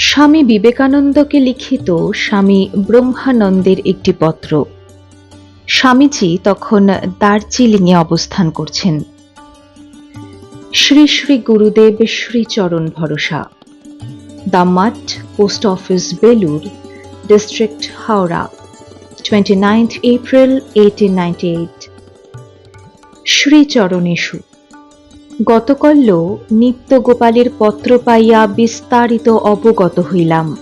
স্বামী বিবেকানন্দকে লিখিত স্বামী ব্রহ্মানন্দের একটি পত্র। স্বামীজি তখন দার্জিলিংয়ে অবস্থান করছেন। শ্রী শ্রী গুরুদেব শ্রীচরণ ভরসা। The Damat post office Belur district Howrah, twenty ninth April, eighteen ninety eight. শ্রীচরণেশু গতকল্য নিত্যগোপালের পত্র পাইয়া বিস্তারিত অবগত হইলাম।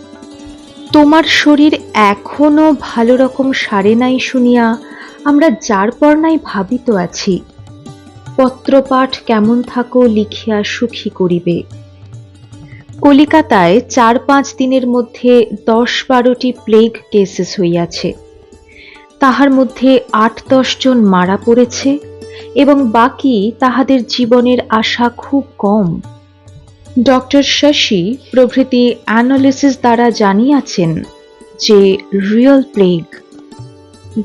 তোমার শরীর এখনও ভালো রকম সারে নাই শুনিয়া আমরা যার পর নাই ভাবিত আছি। পত্রপাঠ কেমন থাকো লিখিয়া সুখী করিবে। কলিকাতায় চার পাঁচ দিনের মধ্যে দশ বারোটি প্লেগ কেসেস হইয়াছে। তাহার মধ্যে আট দশ জন মারা পড়েছে। এবং বাকি তাহাদের জীবনের আশা খুব কম। ডক্টর শশী প্রভৃতি অ্যানালিসিস দ্বারা জানিয়াছেন যে, রিয়েল প্লেগ।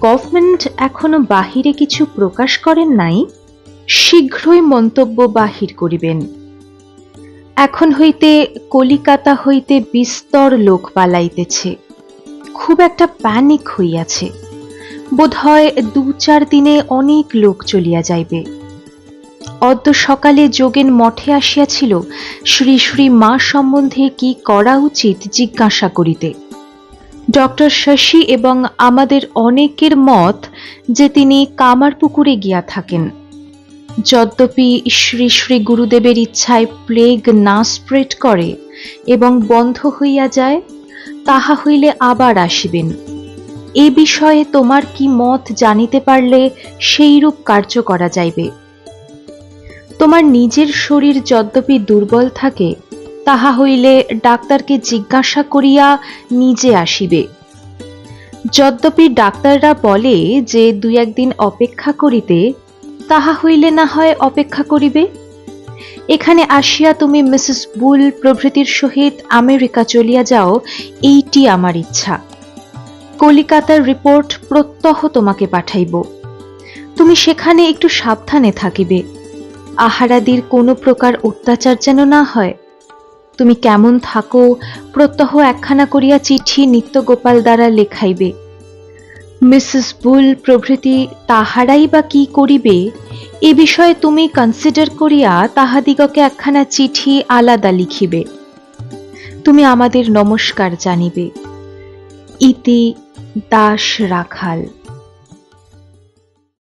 গভর্নমেন্ট এখনও বাহিরে কিছু প্রকাশ করেন নাই, শীঘ্রই মন্তব্য বাহির করিবেন। এখন হইতে কলিকাতা হইতে বিস্তর লোক পালাইতেছে। খুব একটা প্যানিক হইয়াছে। বোধহয় দু চার দিনে অনেক লোক চলিয়া যাইবে। অদ্য সকালে যোগেন মঠে আসিয়াছিল, শ্রী শ্রী মা সম্বন্ধে কি করা উচিত জিজ্ঞাসা করিতে। ডক্টর শশী এবং আমাদের অনেকের মত যে তিনি কামারপুকুরে গিয়া থাকেন। যদ্যপি শ্রী শ্রী গুরুদেবের ইচ্ছায় প্লেগ না স্প্রেড করে এবং বন্ধ হইয়া যায়, তাহা হইলে আবার আসিবেন। এ বিষয়ে তোমার কি মত জানিতে পারলে সেইরূপ কার্য করা যাইবে? তোমার নিজের শরীর যদ্যপি দুর্বল থাকে, তাহা হইলে ডাক্তারকে জিজ্ঞাসা করিয়া নিজে আসিবে। যদ্যপি ডাক্তাররা বলে যে দুই একদিন অপেক্ষা করিতে, তাহা হইলে না হয় অপেক্ষা করিবে? এখানে আসিয়া তুমি মিসেস বুল প্রভৃতির সহিত আমেরিকা চলিয়া যাও, এইটি আমার ইচ্ছা। কলিকাতার রিপোর্ট প্রত্যহ তোমাকে পাঠাইব। তুমি সেখানে একটু সাবধানে থাকিবে। আহারাদির কোনো প্রকার অত্যাচার যেন না হয়। তুমি কেমন থাকো, প্রত্যহ একখানা করিয়া চিঠি নিত্যগোপাল দ্বারা লেখাইবে। মিসেস বুল প্রভৃতি তাহারাই বা কি করিবে, এ বিষয়ে তুমি কনসিডার করিয়া তাহাদিগকে একখানা চিঠি আলাদা লিখিবে। তুমি আমাদের নমস্কার জানিবে। ইতি দাস রাখাল।